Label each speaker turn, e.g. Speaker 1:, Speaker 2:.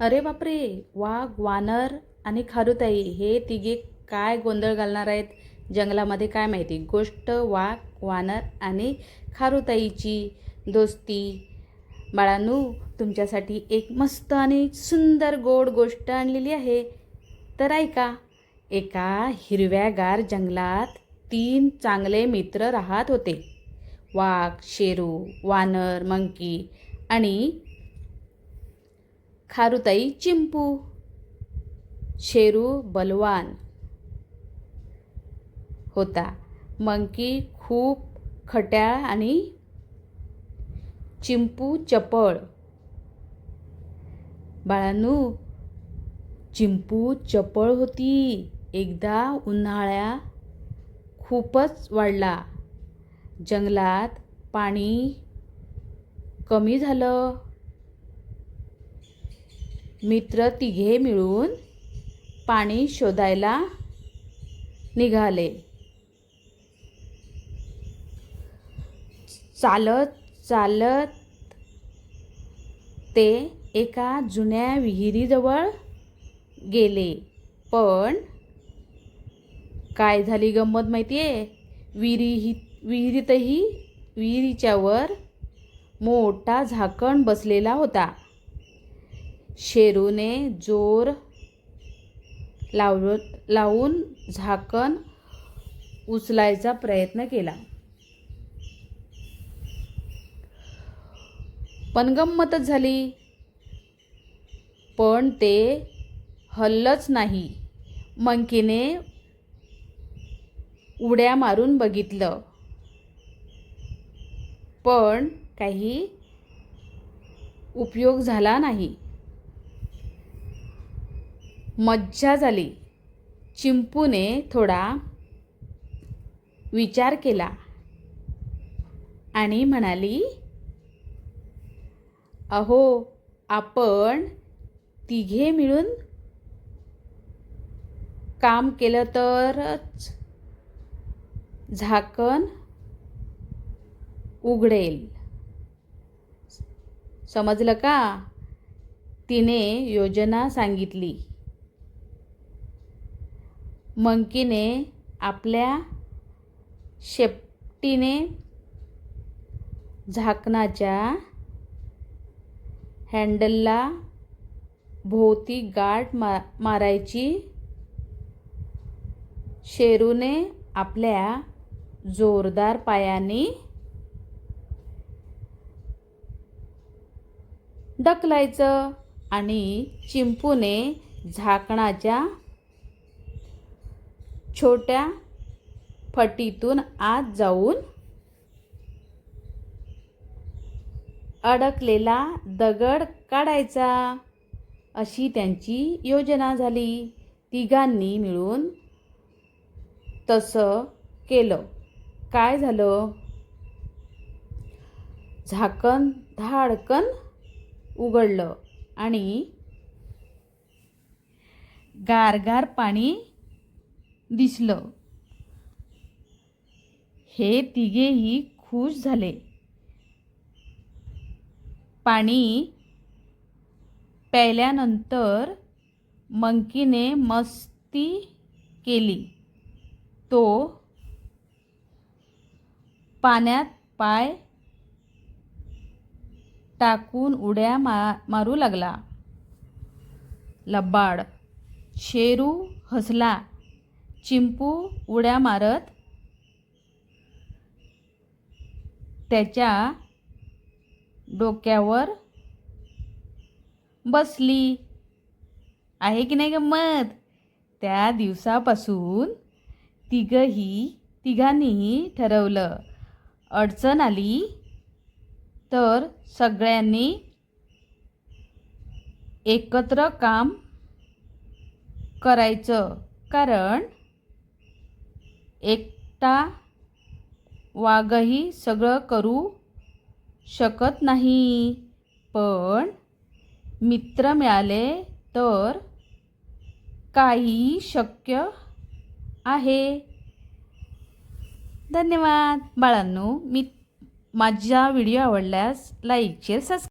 Speaker 1: अरे बापरे वाघ वानर आणि खारुताई हे तिघे काय गोंधळ घालणार आहेत? जंगलामध्ये काय माहिती? गोष्ट वाघ वानर आणि खारुताईची दोस्ती. बाळांनो तुमच्यासाठी एक मस्त आणि सुंदर गोड गोष्ट आणलेली आहे. तर ऐका एका हिरव्यागार जंगलात तीन चांगले मित्र राहत होते. वाघ शेरू वानर मंकी आणि खारुताई चिंपू शेरू बलवान होता. मंकी खूप खट्याळ आणि चिंपू चपळ. बाळांनो चिंपू चपळ होती. एकदा उन्हाळ्या खूपच वाढला. जंगलात पाणी कमी झालं. मित्र तिघे मिळून पाणी शोधायला निघाले. चालत चालत ते एका जुन्या विहिरीजवळ गेले. पण काय झाली गंमत माहिती आहे विहिरी विहिरीतही विहिरीच्यावर मोठा झाकण बसलेला होता. शेरूने जोर लाव लावून झाकण उचलायचा प्रयत्न केला. पण गंमतच झाली. पण ते हल्लच नाही. मंकीने उड्या मारून बघितलं. पण काही उपयोग झाला नाही. मज्जा झाली. चिंपूने थोडा विचार केला आणि म्हणाली अहो आपण तिघे मिळून काम केलं तरच झाकण उघडेल. समजलं का? तिने योजना सांगितली. मंकीने आपल्या शेपटीने झाकणाच्या हँडलला भोवती गाठ मा मारायची. शेरूने आपल्या जोरदार पायाने ढकलायचं आणि चिंपूने झाकणाच्या छोट्या फटीतून आत जाऊन अडकलेला दगड काढायचा अशी त्यांची योजना झाली. तिघांनी मिळून तसं केलं. काय झालं? झाकण धाडकन उघडलं आणि गारगार पाणी दिसलं. हे तिघेही खुश झाले. पाणी प्यायल्यानंतर मंकीने मस्ती केली. तो पाण्यात पाय टाकून उड्या मा मारू लागला. लबाड. शेरू हसला. चिंपू उड्या मारत त्याच्या डोक्यावर बसली. आहे की नाही गंमत? त्या दिवसापासून तिघही तिघांनीही ठरवलं. अडचण आली तर सगळ्यांनी एकत्र काम करायचं. कारण एकटा वाघही सगळं करू शकत नाही. पण मित्र मिळाले तर काही शक्य आहे. धन्यवाद. बाळांनो मी माझा व्हिडिओ आवडल्यास लाईक शेअर सबस्क्राईब